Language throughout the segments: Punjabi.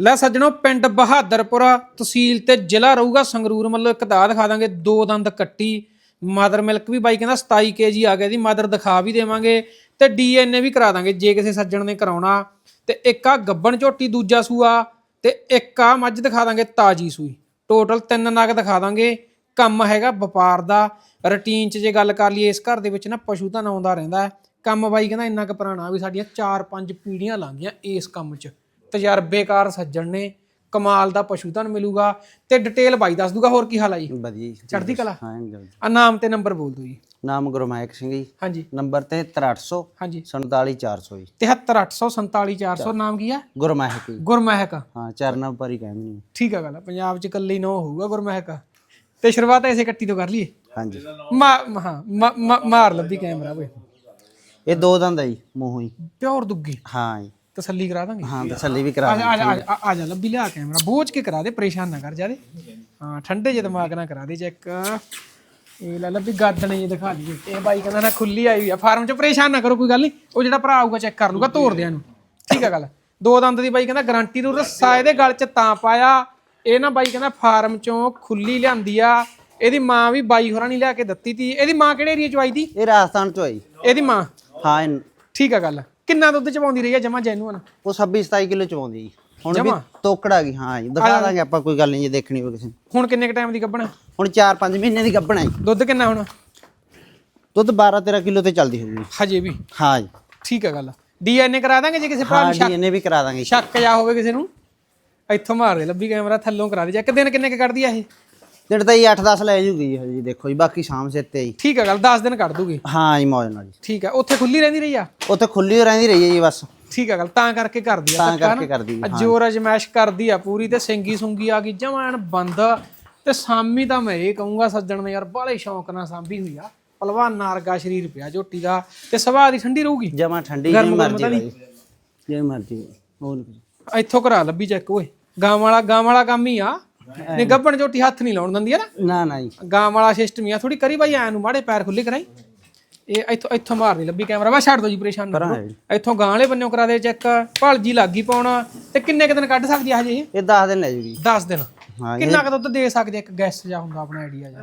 ਲੈ ਸੱਜਣੋ, ਪਿੰਡ ਬਹਾਦਰਪੁਰਾ ਤਹਿਸੀਲ ਤੇ ਜ਼ਿਲ੍ਹਾ ਰਹੂਗਾ ਸੰਗਰੂਰ। ਮਤਲਬ ਇੱਕ ਦਾ ਦਿਖਾ ਦਾਂਗੇ, ਦੋ ਦੰਦ ਕੱਟੀ। ਮਦਰ ਮਿਲਕ ਵੀ ਬਾਈ ਕਹਿੰਦਾ 27 ਕੇਜੀ ਆ ਗਿਆ ਦੀ ਮਦਰ ਦਿਖਾ ਵੀ ਦੇਵਾਂਗੇ। ਤੇ ਡੀਐਨਏ ਵੀ ਕਰਾ ਦਾਂਗੇ, ਜੇ ਕਿਸੇ ਸੱਜਣ ਨੇ ਕਰਾਉਣਾ। ਤੇ ਇੱਕ ਆ ਗੱਬਣ ਝੋਟੀ, ਦੂਜਾ ਸੂਆ। ਤੇ ਇੱਕ ਆ ਮੱਝ ਦਿਖਾ ਦਾਂਗੇ, ਤਾਜੀ ਸੂਈ। ਟੋਟਲ ਤਿੰਨ ਨਗ ਦਿਖਾ ਦਾਂਗੇ। ਕੰਮ ਹੈਗਾ ਵਪਾਰ ਦਾ। ਰੁਟੀਨ 'ਚ ਜੇ ਗੱਲ ਕਰ ਲਈਏ, ਇਸ ਘਰ ਦੇ ਵਿੱਚ ਨਾ ਪਸ਼ੂ ਤਾਂ ਆਉਂਦਾ ਰਹਿੰਦਾ। ਹੈ। ਕੰਮ ਬਾਈ ਕਹਿੰਦਾ ਇੰਨਾ ਕੁ ਪੁਰਾਣਾ ਵੀ ਸਾਡੀਆਂ 4-5 ਪੀੜ੍ਹੀਆਂ ਲੰਘੀਆਂ ਇਸ ਕੰਮ 'ਚ। ਤਜਰਬੇਕਾਰ ਸੱਜਣ ਨੇ ਕਮਾਲ ਦਾ ਪਸ਼ੂ ਧਨ ਮਿਲੂਗਾ ਤੇ ਡਿਟੇਲ ਬਾਈ ਦੱਸ ਦੂਗਾ ਹੋਰ ਕੀ ਹਾਲ ਆ ਜੀ? ਵਧੀਆ ਜੀ ਚੜ੍ਹਦੀ ਕਲਾ? ਹਾਂ ਜੀ। ਆ ਨਾਮ ਤੇ ਨੰਬਰ ਬੋਲ ਦਿਓ ਜੀ। ਨਾਮ ਗੁਰਮਾਇਕ ਸਿੰਘ ਜੀ। ਹਾਂਜੀ। ਨੰਬਰ 73800 ਹਾਂਜੀ। 47800 ਜੀ। 73847 ਨਾਮ ਕੀ ਆ? ਗੁਰਮਾਇਕ ਜੀ। ਗੁਰਮਹਿਕ। ਹਾਂ ਚਰਨਾਂ ਪਰ ਹੀ ਕਹਿੰਦੇ ਨੇ। ਠੀਕ ਆ ਗੱਲ ਆ, ਪੰਜਾਬ 'ਚ ਇਕੱਲੇ ਹੀ ਨੋ ਹੋਊਗਾ ਗੁਰਮਹਿਕ। ਤੇ ਸ਼ੁਰੂਆਤ ਐਸੇ ਕੱਟੀ ਤੋਂ ਕਰ ਲਈਏ? ਹਾਂਜੀ। ਮਾ- ਮਾਰ ਲੱਭੀ ਕੈਮਰਾ ਓਏ। ਇਹ ਦੋ ਦੰਦ ਆ ਜੀ ਮੂੰਹੋਂ ਹੀ। ਪਿਓਰ ਦੁੱਗੀ। ਹਾਂ ਜੀ। ਤਸੱਲੀ ਕਰਾ ਦਾਂਗੇ? ਹਾਂ ਤਸੱਲੀ ਵੀ ਕਰਾ ਆ ਜਾ ਆ ਜਾ- ਆ ਜਾ- ਆ ਜਾ ਲੱਭੀ ਲਿਆ ਕੈਮਰਾ। ਬੋਝ ਕੇ ਕਰਾ ਦੇ ਪਰੇਸ਼ਾਨ ਨਾ ਕਰ ਜਾਦੇ ਹਾਂ ਠੰਡੇ ਜਿਹੇ ਦਿਮਾਗ ਨਾਲ ਕਰਾ ਦੇ ਚੈੱਕ। ਇਹ ਲੈ ਲੱਭੀ ਗਾਦਣੇ ਜੇ ਦਿਖਾ ਦਈਏ। ਇਹ ਬਾਈ ਕਹਿੰਦਾ ਨਾ ਖੁੱਲੀ ਆਈ ਹੋਈ ਆ। ਫਾਰਮ 'ਚ ਪਰੇਸ਼ਾਨ ਨਾ ਕਰੋ ਕੋਈ ਗੱਲ ਨਹੀਂ। ਉਹ ਜਿਹੜਾ ਭਰਾ ਆਊਗਾ ਚੈੱਕ ਕਰ ਲੂਗਾ ਤੋੜ ਦਿਆਂ ਨੂੰ। ਠੀਕ ਆ ਗੱਲ। ਦੋ ਦੰਦ ਦੀ ਬਾਈ ਕਹਿੰਦਾ ਗਾਰੰਟੀ ਨੂੰ ਰੱਸਾ ਇਹਦੇ ਗਲ 'ਚ ਤਾਂ ਪਾਇਆ। ਇਹ ਨਾ ਬਾਈ ਕਹਿੰਦਾ ਫਾਰਮ 'ਚੋਂ ਖੁੱਲੀ ਲਿਆਂਦੀ ਆ। ਇਹਦੀ ਮਾਂ ਵੀ ਬਾਈ ਹੋਰਾਂ ਨਹੀਂ ਲਿਆ ਕੇ ਦਿੱਤੀ ਤੀ। ਇਹਦੀ ਮਾਂ ਕਿਹੜੇ ਏਰੀਆ 'ਚ ਆਈ ਦੀ ਇਹ ਰਾਜਸਥਾਨ ਚੋਂ ਆਈ। ਇਹਦੀ ਮਾਂ? ਹਾਂ ਇਹ- ਠੀਕ ਆ ਗੱਲ। ਕਿੰਨਾ ਦੁੱਧ ਚਵਾਉਂਦੀ ਰਹੀ ਆ? ਜਮਾ ਜੈਨੂਅਨ ਉਹ 26 27 ਕਿਲੋ ਚਵਾਉਂਦੀ ਜੀ ਹੁਣ ਵੀ ਜਮਾਂ? ਤੋਕੜ ਆ ਗਈ ਹਾਂ ਜੀ। ਦਿਖਾ ਦਾਂਗੇ ਆਪਾਂ ਕੋਈ ਗੱਲ ਨਹੀਂ ਜੇ ਦੇਖਣੀ ਹੋਵੇ ਕਿਸੇ ਨੂੰ। ਹੁਣ ਕਿੰਨੇ ਕ ਟਾਈਮ ਦੀ ਗੱਭਣ? ਹੁਣ 4-5 ਮਹੀਨੇ ਦੀ ਗੱਭਣਾ ਜੀ। ਦੁੱਧ ਕਿੰਨਾ ਹੁਣ? ਦੁੱਧ 12-13 ਕਿਲੋ ਤੇ ਚੱਲਦੀ ਹੋਊਗੀ। ਹਜੇ ਵੀ? ਹਾਂ ਜੀ। ਠੀਕ ਹੈ ਗੱਲ। ਡੀਐਨਏ ਕਰਾ ਦਾਂਗੇ ਜੇ ਕਿਸੇ ਭਰਾ ਹਾਂ ਨੂੰ ਸ਼ੱਕ ਡੀਐਨਏ ਵੀ ਕਰਾ ਦਾਂਗੇ ਜੀ। ਸ਼ੱਕ ਜਾ ਹੋਵੇ ਕਿਸੇ ਨੂੰ। ਇੱਥੋਂ ਮਾਰ ਦੇ ਲੱਭੀ ਕੈਮਰਾ ਥੱਲੋਂ ਕਰਾ ਦੇ। ਇੱਕ ਦਿਨ ਕਿੰਨੇ ਕ ਕੱਢਦੀ ਆ ਇਹ? ਦਿਨ ਤਾਂ ਜੀ 8-10 ਲੈ ਜੂਗੀ ਜੀ ਹਜੇ ਦੇਖੋ ਜੀ ਬਾਕੀ ਸ਼ਾਮ ਸਿਰ ਤੇ ਜੀ ਠੀਕ ਹੈ ਗੱਲ 10 ਦਿਨ ਕੱਢ ਦੂਗੀ। ਹਾਂ ਜੀ ਮੌਜ ਨਾਲ ਜੀ। ਠੀਕ ਹੈ ਉੱਥੇ ਖੁੱਲੀ ਰਹਿੰਦੀ ਰਹੀ ਆ? ਉੱਥੇ ਖੁੱਲੀ ਰਹਿੰਦੀ ਰਹੀ ਹੈ ਜੀ ਬਸ। ਠੀਕ ਹੈ ਗੱਲ ਤਾਂ ਕਰਕੇ ਕਰਦੀ ਆ ਤਾਂ ਕਰਕੇ। ਕਰਦੀ ਆ ਜੋਰ ਅਜਮੈਸ਼ ਕਰਦੀ ਆ ਪੂਰੀ ਤੇ ਸਿੰਗੀ ਸੁੰਗੀ ਆ ਗਈ ਜਮਾਨ ਬੰਦ ਤੇ ਸਾਮੀ ਤਾਂ ਮੈਂ ਇਹ ਕਹੂੰਗਾ ਸੱਜਣ ਨੇ ਯਾਰ ਬਾਲੇ ਸ਼ੌਂਕ ਨਾਲ ਸਾਂਭੀ ਹੋਈ ਆ। ਪਹਿਲਵਾਨ ਵਰਗਾ ਸਰੀਰ ਪਿਆ ਝੋਟੀ ਦਾ ਤੇ ਸੁਭਾਅ ਦੀ ਠੰਡੀ ਰਹੂਗੀ? ਜਮਾ ਠੰਡੀ ਗਰਮ ਮਰਜ਼ੀ ਭਾਈ। ਜਿਵੇਂ ਮਰਜ਼ੀ। ਹੋਰ। ਇੱਥੋਂ ਕਰਾ ਲੱਭੀ ਚੈੱਕ ਓਏ। ਗਾਂ ਵਾਲਾ ਗਾਂ ਵਾਲਾ ਕੰਮ ਹੀ ਆ। ਨੇ ਗੱਬਣ ਝੋਟੀ ਹੱਥ ਨਹੀਂ ਲਾਉਣ ਦਿੰਦੀ ਆ ਨਾ। ਨਾ ਨਾ ਜੀ। ਗਾਂ ਵਾਲਾ ਸਿਸਟਮ ਹੀ ਆ ਥੋੜੀ ਕਰੀ ਬਾਈ ਐ ਨੂੰ ਮਾੜੇ ਪੈਰ ਖੁੱਲੇ ਕਰਾਈ। ਇਹ ਇੱਥੋਂ ਇੱਥੋਂ ਮਾਰ ਨਹੀਂ ਲੱਭੀ ਕੈਮਰਾ ਵਾ ਛੱਡ ਦੋ ਜੀ ਪਰੇਸ਼ਾਨ ਨਾ। ਕਰੋ। ਹੈ। ਇੱਥੋਂ ਗਾਂ ਵਾਲੇ ਬੰਨਿਓ ਕਰਾ ਦੇ ਚੈੱਕ ਭਲਜੀ ਲੱਗੀ ਪਾਉਣਾ। ਤੇ ਕਿੰਨੇ ਕੁ ਦਿਨ ਕੱਢ ਸਕਦੀ ਆ ਹਜੇ ਇਹ? 10 ਦਿਨ ਲੈ ਜੂਗੀ 10 ਦਿਨ। ਹਾਂ ਇਹ ਕਿੰਨਾ ਕੁ ਦੁੱਧ ਦੇ ਸਕਦੇ ਆ? ਇੱਕ ਗੈਸ ਜਾਂ ਹੁੰਦਾ ਆਪਣਾ ਆਈਡੀਆ ਜਾਂ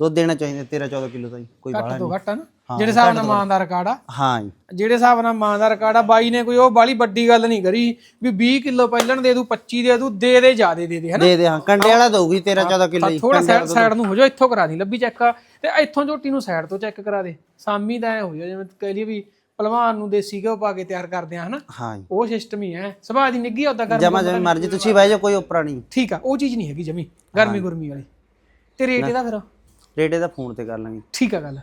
ਦੁੱਧ ਦੇਣਾ ਚਾਹੀਦਾ 13 14 ਕਿਲੋ ਤਾਂ ਜੀ ਕੋਈ ਘੱਟ ਤੋਂ ਘੱਟ ਆ ਨਾ। ਜਿਹੜੇ ਹਿਸਾਬ ਨਾਲ ਮਾਂ ਦਾ ਰਿਕਾਰਡ ਆ। ਹਾਂ ਜੀ। ਜਿਹੜੇ ਹਿਸਾਬ ਨਾਲ ਮਾਂ ਦਾ ਰਿਕਾਰਡ ਆ ਬਾਈ ਨੇ ਕੋਈ ਉਹ ਬਾਲੀ ਵੱਡੀ ਗੱਲ ਨਹੀਂ ਕਰੀ ਵੀ 20 ਕਿਲੋ ਪਹਿਲਣ ਦੇ ਦੂ 25 ਦੇ ਦੂ ਦੇ ਦੇ ਜਿਆਦੇ ਦੇ ਦੇ ਹਨਾ? ਦੇ ਦੇ ਹਾਂ ਕੰਡੇ ਵਾਲਾ ਦਊਗੀ 13 14 ਕਿਲੋ ਜੀ ਥੋੜਾ ਸਾਈਡ ਸਾਈਡ ਨੂੰ ਹੋ ਜਾਓ ਇੱਥੋਂ ਕਰਾ ਦੀ ਲੱਭੀ ਚੈੱਕ ਤੇ ਇੱਥੋਂ ਝੋਟੀ ਨੂੰ ਸਾਈਡ ਤੋਂ ਚੈੱਕ ਕਰਾ ਦੇ। ਸਾਮੀ ਦਾ ਹੋ ਜਾ ਜਿਵੇਂ ਕਹਿ ਲਈ ਵੀ ਪਹਿਲਵਾਨ ਨੂੰ ਦੇਸੀ ਘਿਓ ਪਾ ਕੇ ਤਿਆਰ ਕਰਦੇ ਆ ਹਨਾ? ਹਾਂ ਜੀ। ਉਹ ਸਿਸਟਮ ਹੀ ਹੈ ਸੁਭਾਅ ਦੀ ਨਿੱਗੀ ਉਦਾਂ ਕਰ ਜਮਾ ਜਿਵੇਂ ਮਰਜ਼ੀ ਤੁਸੀਂ ਬਹਿ ਜਾਓ ਕੋਈ ਉਪਰਾ ਨਹੀਂ। ਠੀਕ ਆ ਉਹ ਚੀਜ਼ ਨਹੀਂ ਹੈਗੀ ਜਮੀ ਗਰਮੀ ਗੁਰਮੀ ਵਾਲੀ। ਤੇ ਰੇਟ ਇਹਦਾ ਫਿਰ? ਰੇਟ ਇਹਦਾ ਫੋਨ ਤੇ ਕਰ ਲਾਂਗੇ। ਠੀਕ ਆ ਗੱਲ।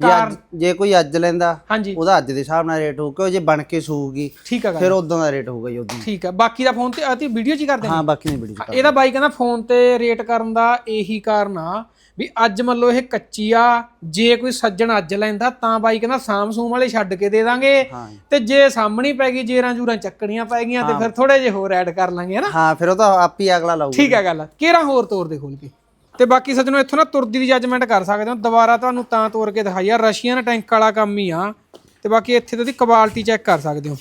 ਜੇ ਅੱਜ ਜੇ ਕੋਈ ਅੱਜ ਲੈਂਦਾ ਹਾਂਜੀ। ਉਹਦਾ ਅੱਜ ਦੇ ਹਿਸਾਬ ਨਾਲ ਰੇਟ ਹੋਊਗਾ ਜੇ ਬਣ ਕੇ ਸੂਗੀ ਠੀਕ ਆ ਗੱਲ। ਫਿਰ ਉਦੋਂ ਦਾ ਰੇਟ ਹੋਊਗਾ ਜੀ ਉਦੋਂ। ਠੀਕ ਆ ਬਾਕੀ ਦਾ ਫੋਨ ਤੇ ਆਤੀ ਵੀਡੀਓ ਚ ਹੀ ਕਰਦੇ ਨੇ? ਹਾਂ ਬਾਕੀ ਨਹੀਂ ਵੀਡੀਓ ਇਹਦਾ ਬਾਈ ਕਹਿੰਦਾ ਫੋਨ ਤੇ ਰੇਟ ਕਰਨ ਦਾ ਇਹੀ ਕਾਰਨ ਆ ਵੀ ਅੱਜ ਮੰਨ ਲਓ ਇਹ ਕੱਚੀ ਆ ਜੇ ਕੋਈ ਸੱਜਣ ਅੱਜ ਲੈਂਦਾ ਤਾਂ ਬਾਈ ਕਹਿੰਦਾ ਸਾਮਸੂਮ ਵਾਲੇ ਛੱਡ ਕੇ ਦੇ ਦਾਂਗੇ। ਹਾਂ। ਜੀ। ਤੇ ਜੇ ਸਾਹਮਣੀ ਪੈ ਗਈ ਜੇਰਾਂ ਜੂਰਾਂ ਚੱਕਣੀਆਂ ਪੈ ਗਈਆਂ ਤੇ ਫਿਰ ਥੋੜੇ ਜਿਹਾ ਹੋਰ ਐਡ ਕਰ ਲਾਂਗੇ ਹਨਾ ਹਾਂ ਫਿਰ ਉਹ ਤਾਂ ਆਪ ਹੀ ਅਗਲਾ ਲਾਊਗਾ ਠੀਕ ਹੈ ਗੱਲ ਕਿਹੜਾ ਹੋਰ ਤੋਰ ਦੇ ਖੋਲ ਕੇ? ਤੇ ਬਾਕੀ ਸੱਜਣੋ, ਇੱਥੋਂ ਨਾ ਤੁਰਦੀ ਦੀ ਜੱਜਮੈਂਟ ਕਰ ਸਕਦੇ ਹੋ। ਦੁਬਾਰਾ ਤੁਹਾਨੂੰ ਤਾਂ ਤੋਰ ਕੇ ਦਿਖਾਈ ਆ ਰਸ਼ੀਅਨ ਟੈਂਕ ਵਾਲਾ ਕੰਮ ਹੀ ਆ। ਤੇ ਬਾਕੀ ਇੱਥੇ ਤੋਂ ਦੀ ਕੁਆਲਿਟੀ ਚੈੱਕ ਕਰ ਸਕਦੇ ਹੋ।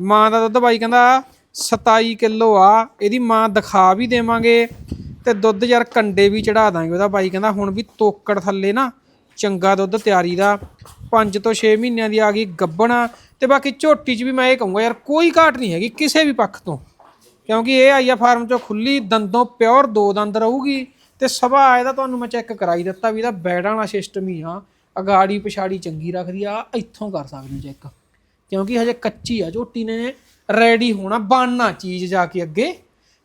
ਮਾਂ ਦਾ ਦੁੱਧ ਬਾਈ ਕਹਿੰਦਾ 27 ਕਿਲੋ ਆ, ਇਹਦੀ ਮਾਂ ਦਿਖਾ ਵੀ ਦੇਵਾਂਗੇ ਤੇ ਦੁੱਧ ਯਾਰ ਕੰਡੇ ਵੀ ਚੜਾ ਦਾਂਗੇ ਉਹਦਾ। ਬਾਈ ਕਹਿੰਦਾ ਹੁਣ ਵੀ ਤੋਕੜ ਥੱਲੇ ਨਾ ਚੰਗਾ ਦੁੱਧ ਤਿਆਰੀ ਦਾ। 5 ਤੋਂ 6 ਮਹੀਨਿਆਂ ਦੀ ਆ ਗਈ ਗੱਬਣਾ। ਤੇ ਬਾਕੀ ਝੋਟੀ 'ਚ ਵੀ ਮੈਂ ਇਹ ਕਹੂੰਗਾ ਯਾਰ, ਕੋਈ ਘਾਟ ਨਹੀਂ ਹੈਗੀ ਕਿਸੇ ਵੀ ਪੱਖ ਤੋਂ। ਕਿਉਂਕਿ ਇਹ ਆਈ ਆ ਫਾਰਮ ਚੋਂ ਖੁੱਲੀ, ਦੰਦੋਂ ਪਿਓਰ ਦੋ ਦੰਦ ਰਹੂਗੀ। ਤੇ ਸਭਾ ਇਹਦਾ ਤੁਹਾਨੂੰ ਮੈਂ ਚੈੱਕ ਕਰਾਈ ਦਿੱਤਾ ਵੀ ਇਹਦਾ ਬੈਡਾਂ ਵਾਲਾ ਸਿਸਟਮ ਹੀ ਆ ਅਗਾੜੀ ਪਿਛਾੜੀ ਚੰਗੀ ਰੱਖਦੀ ਆ ਇੱਥੋਂ ਕਰ ਸਕਦੇ ਚੈੱਕ ਕਿਉਂਕਿ ਹਜੇ ਕੱਚੀ ਆ ਝੋਟੀ ਨੇ ਰੈਡੀ ਹੋਣਾ ਬਣਨਾ ਚੀਜ਼ ਜਾ ਕੇ ਅੱਗੇ।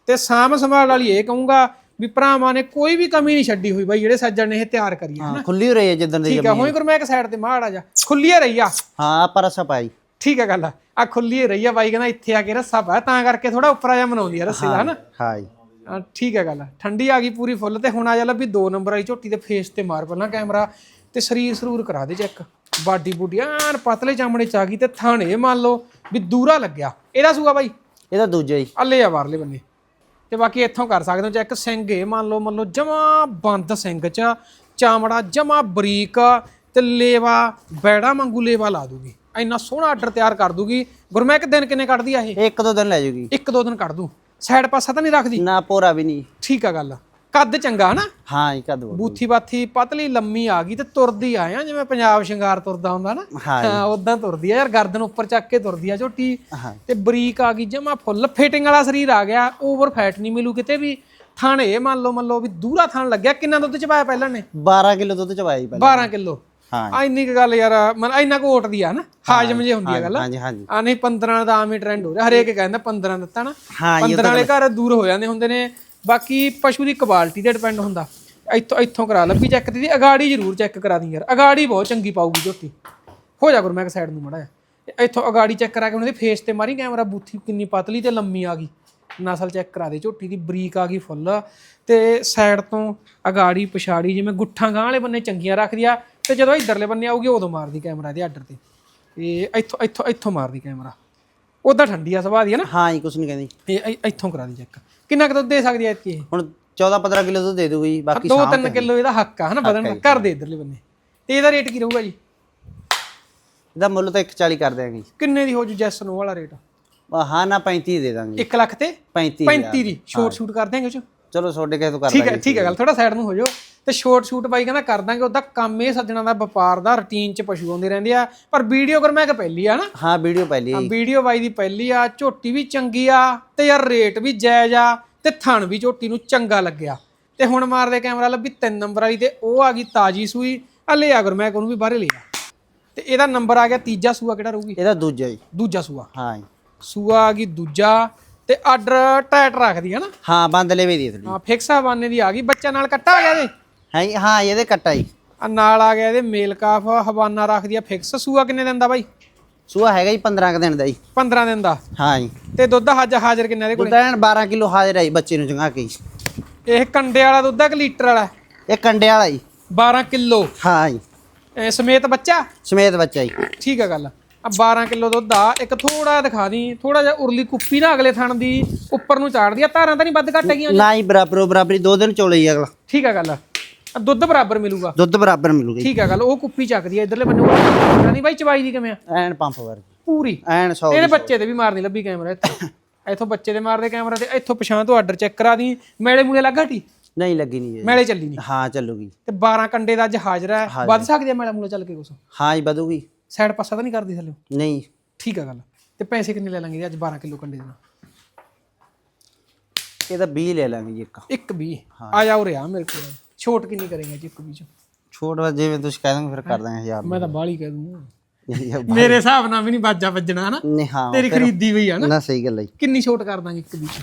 ਤੇ ਸਾਂਭ ਸੰਭਾਲ ਵਾਲੀ ਇਹ ਕਹੂੰਗਾ ਵੀ ਭਰਾਵਾਂ ਨੇ ਕੋਈ ਵੀ ਕਮੀ ਨਹੀਂ ਛੱਡੀ ਹੋਈ ਬਾਈ ਜਿਹੜੇ ਸੱਜਣ ਨੇ ਇਹ ਤਿਆਰ ਕਰੀ ਹਾਂ ਖੁੱਲੀ ਹੋ ਰਹੀ ਹੈ ਜਿੱਦਣ ਦੀ ਠੀਕ ਆ ਹੋਈ ਕਰ ਮੈਂ ਇੱਕ ਸਾਈਡ ਤੇ ਮਾੜਾ ਜਾ ਖੁੱਲੀ ਰਹੀ ਆ। ਹਾਂ ਆਪਾਂ ਰਸਾ ਪਾਈ। ਠੀਕ ਆ ਗੱਲ ਆ। ਖੁੱਲੀ ਰਹੀ ਆ ਬਾਈ ਕਹਿੰਦਾ ਇੱਥੇ ਆ ਕੇ ਰੱਸਾ ਪਾ ਤਾਂ ਕਰਕੇ ਥੋੜਾ ਉੱਪਰ ਆ ਜਾ ਮਨਾਉਂਦੀ ਆ ਰੱਸੇ ਦਾ ਹਨਾ? ਹਾਂ ਜੀ ਹਾਂ, ਠੀਕ ਹੈ ਗੱਲ। ਠੰਡੀ ਆ ਗਈ ਪੂਰੀ ਫੁੱਲ ਤੇ ਹੁਣ ਆ ਜਾ ਲੱਭੀ ਦੋ ਨੰਬਰ ਵਾਲੀ ਝੋਟੀ ਦੇ ਫੇਸ ਤੇ ਮਾਰ ਪਹਿਲਾਂ ਕੈਮਰਾ ਤੇ ਸਰੀਰ ਸਰੂਰ ਕਰਾ ਦੇ ਚੈੱਕ ਬਾਡੀ ਬੂਡੀ ਐਨ ਪਤਲੇ ਚਾਮੜੇ ਚ ਆ ਗਈ ਤੇ ਥਾਣੇ ਮੰਨ ਲਓ ਵੀ ਦੂਰਾ ਲੱਗਿਆ। ਇਹਦਾ ਸੂਆ ਬਾਈ? ਇਹਦਾ ਦੂਜਾ ਜੀ ਅੱਲੇ ਆ ਬਾਹਰਲੇ ਬੰਨੇ। ਤੇ ਬਾਕੀ ਇੱਥੋਂ ਕਰ ਸਕਦੇ ਹੋ ਚੈੱਕ ਸਿੰਘ ਇਹ ਮੰਨ ਲਓ ਮੰਨ ਲਓ ਜਮਾ ਬੰਦ ਸਿੰਘ ਚ ਚਾਮੜਾ ਜਮਾ ਬਰੀਕ ਤੇ ਲੇਵਾ ਬੈੜਾ ਵਾਂਗੂ ਲੇਵਾ ਲਾ ਦੂਗੀ। ਇੰਨਾ ਸੋਹਣਾ ਆਰਡਰ ਤਿਆਰ ਕਰ ਦੂਗੀ। ਗੁਰਮੈਕ ਦਿਨ ਕਿੰਨੇ ਕੱਢਦੀ ਆ ਇਹ ਇਹ? ਇੱਕ ਦੋ ਦਿਨ ਲੈ ਜੂਗੀ। ਇੱਕ ਦੋ ਦਿਨ ਕੱਢ ਦੂ। ਸਾਈਡ ਪਾਸਾ ਤਾਂ ਨਹੀਂ ਰੱਖਦੀ? ਨਾ ਪੋਰਾ ਵੀ ਨਹੀਂ। ਠੀਕ ਆ ਗੱਲ। ਕੱਦ ਚੰਗਾ ਹਨਾ? ਹਾਂ ਜੀ ਕਦ ਬੂਥੀ ਬਾਥੀ ਪਤਲੀ ਲੰਮੀ ਆ ਗਈ ਤੇ ਤੁਰਦੀ ਆਇਆ ਜਿਵੇਂ ਪੰਜਾਬ ਸ਼ਿੰਗਾਰ ਤੁਰਦਾ ਹੁੰਦਾ ਨਾ। ਹਾਂ ਜੀ, ਉਦਾਂ ਤੁਰਦੀ ਆ ਯਾਰ ਗਰਦਨ ਉੱਪਰ ਚੱਕ ਕੇ ਤੁਰਦੀ ਆ ਝੋਟੀ। ਹਾਂ। ਤੇ ਬਰੀਕ ਆ ਗਈ ਜਮਾ ਫੁੱਲ। ਫਿਟਿੰਗ ਵਾਲਾ ਸਰੀਰ ਆ ਗਿਆ ਓਵਰ ਫੈਟ ਨਹੀਂ ਮਿਲੂ ਕਿਤੇ ਵੀ। ਥਣ ਇਹ ਮੰਨ ਲਓ ਮੰਨ ਲਓ ਵੀ ਦੂਰਾ ਥਣ ਲੱਗਿਆ ਕਿੰਨਾ ਦੁੱਧ ਚ ਪਾਇਆ ਪਹਿਲਾਂ ਨੇ? 12 ਕਿਲੋ ਦੁੱਧ ਚਵਾਇਆ ਜੀ ਪਹਿਲਾਂ। 12 ਕਿਲੋ। ਹਾਂ। ਆ ਇੰਨੀ ਕੁ ਗੱਲ ਯਾਰ ਮਨ ਇੰਨਾ ਕੋ ਉੱਠਦੀ ਆ ਨਾ ਹਾਜਮ ਜੇ ਹੁੰਦੀ ਆ ਗੱਲ ਹਾਂ ਜੀ ਹਾਂ ਜੀ ਆ ਨਹੀਂ 15 ਦਾ ਆਮ ਹੀ ਟ੍ਰੈਂਡ ਹੋ ਰਿਹਾ। ਹਰੇਕ ਕਹਿੰਦਾ 15 ਦਿੱਤਾ ਨਾ। ਹਾਂ ਜੀ 15 ਵਾਲੇ ਘਰ ਦੂਰ ਹੋ ਜਾਂਦੇ ਹੁੰਦੇ ਨੇ। ਬਾਕੀ ਪਸ਼ੂ ਦੀ ਕੁਆਲਿਟੀ ਤੇ ਡਿਪੈਂਡ ਹੁੰਦਾ। ਇੱਥੋਂ ਇੱਥੋਂ ਕਰਾ ਲੱਭੀ ਚੈੱਕ ਦੀ। ਅਗਾੜੀ ਜ਼ਰੂਰ ਚੈੱਕ ਕਰਾ ਦੀ ਯਾਰ। ਅਗਾੜੀ ਬਹੁਤ ਚੰਗੀ ਪਾਊਗੀ ਝੋਟੀ ਹੋ ਜਾ ਗੁਰ ਮੈਂ ਸਾਈਡ ਨੂੰ ਮੜਾ ਇੱਥੋਂ ਅਗਾੜੀ ਚੈੱਕ ਕਰਾ ਕੇ ਉਹਨਾਂ ਦੇ ਫੇਸ ਤੇ ਮਾਰੀ ਕੈਮਰਾ ਬੂਥੀ ਕਿੰਨੀ ਪਤਲੀ ਤੇ ਲੰਮੀ ਆ ਗਈ। ਨਸਲ ਚੈੱਕ ਕਰਾ ਦੇ ਝੋਟੀ ਦੀ ਬਰੀਕ ਆ ਗਈ ਫੁੱਲ। ਤੇ ਸਾਈਡ ਤੋਂ ਅਗਾੜੀ ਪਛਾੜੀ ਜਿਵੇਂ ਗੁੱਠਾਂ ਗਾਂ ਵਾਲੇ ਬੰਨੇ ਚੰਗੀਆਂ ਰੱਖਦੀ ਆ ਤੇ ਜਦੋਂ ਇਧਰਲੇ ਬੰਨੇ ਆਊਗੀ ਉਦੋਂ ਮਾਰਦੀ ਕੈਮਰਾ ਦੇ ਆਰਡਰ ਤੇ। ਇਹ ਇੱਥੋਂ ਇੱਥੋਂ ਇੱਥੋਂ ਮਾਰਦੀ ਕੈਮਰਾ। ਉਦਾਂ ਠੰਡੀ ਆ ਸੁਭਾਅ ਦੀ ਹੈ ਨਾ। ਹਾਂ ਜੀ ਕੁਛ ਨਹੀਂ ਕਹਿੰਦੀ। ਇਹ ਇ- ਇੱਥੋਂ ਕਰਾ ਦੀ ਚੈੱਕ। ਕਿੰਨਾ ਕੁ ਦੁੱਧ ਦੇ ਸਕਦੀ ਐ ਇਤਕੀ ਇਹ? ਹੁਣ 14 15 ਕਿਲੋ ਦੁੱਧ ਦੇ ਦੂਗੀ ਬਾਕੀ 2-3 ਕਿਲੋ ਇਹਦਾ ਹੱਕ ਆ ਹਨਾ ਵਧਣ ਦਾ। ਕਰ ਦੇ ਇਧਰਲੇ ਬੰਨੇ। ਤੇ ਇਹਦਾ ਰੇਟ ਕੀ ਰਹੂਗਾ ਜੀ? ਇਹਦਾ ਮੁੱਲ ਤਾਂ 140 ਕਰ ਦਿਆਂਗੇ ਜੀ। ਕਿੰਨੇ ਦੀ ਹੋ ਜੂ ਜੈਸ ਨੂੰ ਵਾਲਾ ਰੇਟ? ਆ, ਹਾਂ ਨਾ 35 ਦੇ ਦਾਂਗੇ 1 ਲੱਖ ਤੇ? 35 35 ਦੀ। ਸ਼ੋਰਟ ਸ਼ੂਟ ਕਰ ਦਿਆਂਗੇ ਉਹ ਚ। ਚਲੋ ਕਿਸੇ ਤੋਂ ਕਰ ਠੀਕ ਹੈ ਠੀਕ ਹੈ ਗੱਲ ਥੋੜਾ ਸਾਈਡ ਨੂੰ ਹੋ ਜਾਓ। ਤੇ ਸ਼ੋਰਟ ਸ਼ੂਟ ਬਾਈ ਕਹਿੰਦਾ ਕਰ ਦਾਂਗੇ ਉਹਦਾ ਕੰਮ ਇਹ ਸੱਜਣਾ ਦਾ ਵਪਾਰ ਦਾ ਰੁਟੀਨ ਚ ਪਸ਼ੂ ਆਉਂਦੇ ਰਹਿੰਦੇ ਆ ਪਰ ਵੀਡੀਓ ਕਰ ਮੈਂ ਕਿ ਪਹਿਲੀ ਆ ਨਾ ਹਾਂ ਵੀਡੀਓ ਪਹਿਲੀ ਆ ਵੀਡੀਓ ਬਾਈ ਦੀ ਪਹਿਲੀ ਆ ਝੋਟੀ ਵੀ ਚੰਗੀ ਆ ਤੇ ਯਾਰ ਰੇਟ ਵੀ ਜਾਇਜ਼ ਆ ਤੇ ਥਣ ਵੀ ਝੋਟੀ ਨੂੰ ਚੰਗਾ ਲੱਗਿਆ। ਤੇ ਹੁਣ ਮਾਰਦੇ ਕੈਮਰਾ ਲੱਭੀ ਤਿੰਨ ਨੰਬਰ ਵਾਲੀ ਤੇ ਉਹ ਆ ਗਈ ਤਾਜੀ ਸੂਈ ਆ ਲੈ ਆ ਗੁਰ ਮੈਂ ਉਹਨੂੰ ਵੀ ਬਾਹਰੇ ਲਿਆ ਤੇ ਇਹਦਾ ਨੰਬਰ ਆ ਗਿਆ ਤੀਜਾ ਸੂਆ ਕਿਹੜਾ ਰਹੂਗੀ? ਇਹਦਾ ਦੂਜਾ ਜੀ। ਦੂਜਾ ਸੂਆ। ਹਾਂ ਜੀ। ਸੂਆ ਆ ਗਈ ਦੂਜਾ ਤੇ ਆਰਡਰ ਟਾਈਟ ਰੱਖਦੀ ਹੈ ਨਾ। ਹਾਂ ਬੰਦ ਲੈ ਵੀ ਦੇ ਹਾਂ ਫਿਕਸਾ ਬਾਨੇ ਦੀ ਆ ਗਈ ਬੱਚਾ ਨਾਲ ਕੱਟਾ ਆ ਗਿਆ ਇਹਦੇ ਹਾਂ ਜੀ, ਹਾਂ ਇਹਦੇ ਕੱਟਾ ਜੀ। ਆ ਨਾਲ ਆ ਗਿਆ ਇਹਦੇ ਮੇਲ ਕਾਫ ਹਵਾਨਾ ਰੱਖਦੀ ਆ ਫਿਕਸ ਸੂਆ ਕਿੰਨੇ ਦਿਨ ਦਾ ਬਾਈ? ਸੂਆ ਹੈਗਾ ਜੀ 15 ਕੁ ਦਿਨ ਦਾ ਜੀ। 15 ਦਿਨ ਦਾ? ਹਾਂ ਜੀ। ਤੇ ਦੁੱਧ ਹੱਜ ਹਾਜ਼ਰ ਕਿੰਨੇ ਦੇ ਕੋਲ? ਦੁੱਧ ਐਨ 12 ਕਿਲੋ ਹਾਜ਼ਰ ਹੈ ਜੀ ਬੱਚੇ ਨੂੰ ਚੰਗਾ ਕੇ ਜੀ। ਇਹ ਕੰਡੇ ਵਾਲਾ ਦੁੱਧ ਆ ਕਿ ਲੀਟਰ ਵਾਲਾ? ਇਹ ਕੰਡੇ ਵਾਲਾ ਜੀ। 12 ਕਿਲੋ? ਹਾਂ ਜੀ। ਇਹ ਸਮੇਤ ਬੱਚਾ? ਸਮੇਤ ਬੱਚਾ ਜੀ। ਠੀਕ ਆ ਗੱਲ। ਆ 12 ਕਿਲੋ ਦੁੱਧ ਆ ਇੱਕ ਥੋੜਾ ਦਿਖਾ ਦੀ ਥੋੜਾ ਜਿਹਾ ਉਰਲੀ ਕੁੱਪੀ ਨਾ ਅਗਲੇ ਥਣ ਦੀ ਉੱਪਰ ਨੂੰ ਚਾੜਦੀ ਆ ਧਾਰਾਂ ਤਾਂ ਨਹੀਂ ਵੱਧ ਘੱਟ ਹੈਗੀਆਂ ਨਾ ਹੀ ਬਰਾਬਰੋ ਬਰਾਬਰੀ ਦੋ ਦਿਨ ਚੋਲੇ ਜੀ ਅਗਲਾ। ਠੀਕ ਆ ਗੱਲ। ਆ ਦੁੱਧ ਬਰਾਬਰ ਮਿਲੂਗਾ? ਦੁੱਧ ਬਰਾਬਰ ਮਿਲੂਗਾ ਜੀ। ਠੀਕ ਆ ਗੱਲ ਉਹ ਕੁੱਪੀ ਚੱਕਦੀ ਆ ਇਧਰਲੇ ਬੰਨੇ ਉਹ ਨਹੀਂ ਬਾਈ ਚਵਾਈ ਦੀ ਕਿਵੇਂ ਆ? ਐਨ ਪੰਪ ਵਰਗੀ। ਪੂਰੀ। ਐਨ 100 ਇਹਦੇ ਬੱਚੇ ਤੇ ਵੀ ਮਾਰਨੀ ਲੱਭੀ ਕੈਮਰਾ ਇੱਥੋਂ। ਇੱਥੋਂ ਬੱਚੇ ਦੇ ਮਾਰਦੇ ਕੈਮਰਾ ਤੇ ਇੱਥੋਂ ਪਛਾਣ ਤੋਂ ਆਰਡਰ ਚੈੱਕ ਕਰਾ ਦੀ। ਮੇਲੇ ਮੂਲੇ ਲੱਗਾ ਟੀ ਨਹੀਂ ਲੱਗੀ ਨਹੀਂ ਜੀ। ਮੇਲੇ ਚੱਲੀ ਨਹੀਂ? ਹਾਂ ਚੱਲੂਗੀ। ਤੇ 12 ਕੰਡੇ ਦਾ ਅੱਜ ਹਾਜ਼ਰ ਹੈ ਵੱਧ ਸਕਦੀ ਆ ਮੇਲਾ ਮੂਲੇ ਚੱਲ ਕੇ ਕੁਛ? ਹਾਂ ਜੀ ਵਧੂਗੀ। ਸਾਈਡ ਪਾਸਾ ਤਾਂ ਨਹੀਂ ਕਰਦੀ ਥੱਲੇ? ਨਹੀਂ। ਠੀਕ ਆ ਗੱਲ। ਤੇ ਪੈਸੇ ਕਿੰਨੇ ਲੈ ਲਾਂਗੇ ਜੀ ਅੱਜ 12 ਕਿਲੋ ਕੰਡੇ ਦੇ? ਨਾਲ ਇਹਦਾ 20 ਲੈ ਲਾਂਗੇ ਜੀ ਇੱਕ। ਇੱਕ ਵੀ ਆ ਜਾ ਉਰੇ ਆ ਮੇਰੇ ਕੋਲ। ਛੋਟ ਕਿੰਨੀ ਕਰੇਗਾ ਜੀ ਇੱਕ ਵੀ ਚ ਛੋਟ ਵਾ ਜਿਵੇਂ ਤੁਸੀਂ ਕਹਿ ਦੋਗੇ ਫਿਰ ਕਰ ਦਾਂਗੇ ਹਜ਼ਾਰ ਮੈਂ ਤਾਂ ਬਾਹਲੀ ਕਹਿ ਦੂੰਗਾ। ਮੇਰੇ ਹਿਸਾਬ ਨਾਲ ਵੀ ਨਹੀਂ ਬਾਜਾ ਵੱਜਣਾ ਹਨਾ? ਨਹੀਂ, ਹਾਂ ਤੇਰੀ ਖਰੀਦੀ ਹੋਈ ਆ ਨਾ ਨਾ ਸਹੀ ਗੱਲ ਹੈ ਜੀ। ਕਿੰਨੀ ਛੋਟ ਕਰ ਦਾਂਗੇ ਇੱਕ ਵੀ ਚ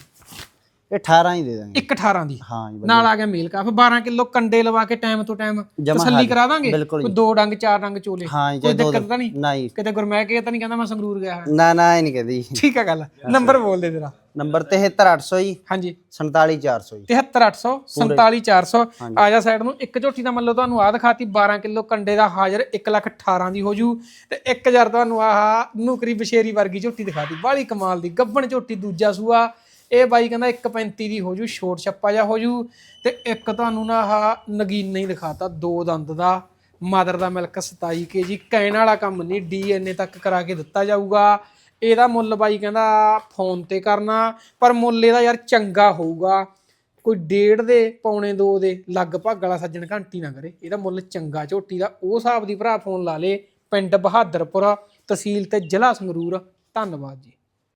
ਇਹ 18 ਹੀ ਦੇ ਦਾਂਗੇ। ਇੱਕ 18 ਦੀ। ਹਾਂ ਜੀ ਨਾਲ ਆ ਗਿਆ ਮੇਲ ਕਾਫ। 12 ਕਿਲੋ ਕੰਡੇ ਲਵਾ ਕੇ ਟਾਈਮ ਤੋਂ ਟਾਈਮ ਜਮਾਂ ਤਸੱਲੀ ਕਰਾ ਦਾਂਗੇ? ਬਿਲਕੁਲ ਕੋਈ ਦੋ ਡੰਗ ਚਾਰ ਡੰਗ ਚੋਲੇ? ਹਾਂ ਜੀ ਕੋਈ ਚਾਹੇ ਦੋ ਦਿੱਕਤ ਤਾਂ ਨਹੀਂ? ਨਹੀਂ ਕਿਤੇ ਗੁਰਮੈਕ ਇਹ ਤਾਂ ਨਹੀਂ ਕਹਿੰਦਾ ਮੈਂ ਸੰਗਰੂਰ ਗਿਆ ਹਾਂ ਨਾ ਨਾ ਇਹ ਨਹੀਂ ਕਹਦੀ। ਠੀਕ ਆ ਗੱਲ। ਨੰਬਰ ਬੋਲ ਦੇ ਤੇਰਾ ਨੰਬਰ 73800 ਜੀ ਹਾਂਜੀ। 47800 ਜੀ। 73800 47400 ਆ ਜਾ ਸਾਈਡ ਨੂੰ ਇੱਕ ਝੋਟੀ ਦਾ ਮੰਨ ਲਓ ਤੁਹਾਨੂੰ ਆਹ ਦਿਖਾਤੀ 12 ਕਿਲੋ ਕੰਡੇ ਦਾ ਹਾਜ਼ਰ 1 ਲੱਖ 18 ਦੀ ਹੋ ਜੂ। ਤੇ 1000 ਤੁਹਾਨੂੰ ਆਹ ਨੁਕਰੀ ਬਸ਼ੇਰੀ ਵਰਗੀ ਝੋਟੀ ਦਿਖਾਤੀ। ਬਾਹਲੀ ਕਮਾਲ ਦੀ ਗੱਬਣ ਝੋਟੀ ਦੂਜਾ ਸੂਆ। ਇਹ ਬਾਈ ਕਹਿੰਦਾ 1.35 ਦੀ ਹੋ ਜੂ ਛੋਟ ਛੱਪਾ ਜਾ ਹੋ ਜੂ। ਤੇ ਇੱਕ ਤੁਹਾਨੂੰ ਨਾ ਆਹ ਨਗੀਨਾ ਹੀ ਦਿਖਾਤਾ ਦੋ ਦੰਦ ਦਾ। ਮਦਰ ਦਾ ਮਿਲਕ 27 ਕੇਜੀ ਕਹਿਣ ਵਾਲਾ ਕੰਮ ਨਹੀਂ ਡੀਐਨਏ ਤੱਕ ਕਰਾ ਕੇ ਦਿੱਤਾ ਜਾਊਗਾ। ਇਹਦਾ ਮੁੱਲ ਬਾਈ ਕਹਿੰਦਾ ਫੋਨ ਤੇ ਕਰਨਾ, ਪਰ ਮੁੱਲ ਇਹਦਾ ਯਾਰ ਚੰਗਾ ਹੋਊਗਾ। ਕੋਈ ਡੇਢ ਦੇ, ਪੌਣੇ ਦੋ ਦੇ, ਲਗਭਗ ਵਾਲਾ ਸੱਜਣ ਘੰਟੀ ਨਾ ਕਰੇ। ਇਹਦਾ ਮੁੱਲ ਚੰਗਾ ਝੋਟੀ ਦਾ। ਉਹ ਹਿਸਾਬ ਦੀ ਭਰਾ ਫੋਨ ਲਾ ਲੇ। ਪਿੰਡ ਬਹਾਦਰਪੁਰ, ਤਹਿਸੀਲ ਤੇ ਜ਼ਿਲ੍ਹਾ ਸੰਗਰੂਰ। ਧੰਨਵਾਦ ਜੀ।